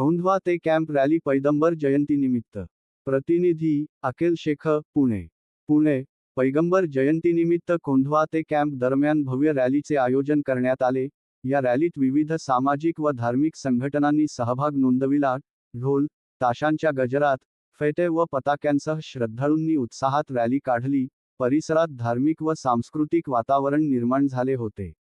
कोंढवा ते camp rally पैगंबर जयंतीनिमित्त प्रतिनिधी अखिल शेख पुणे. पुणे पैगंबर जयंतीनिमित्त कोंढवा ते कॅम्प दरम्यान भव्य रॅलीचे आयोजन करण्यात आले. या रॅलीत विविध सामाजिक व धार्मिक संघटनांनी सहभाग नोंदविला. ढोल ताशांच्या गजरात फेटे व पताक्यांसह श्रद्धाळूंनी उत्साहात रॅली काढली. परिसरात धार्मिक व सांस्कृतिक वातावरण निर्माण झाले होते.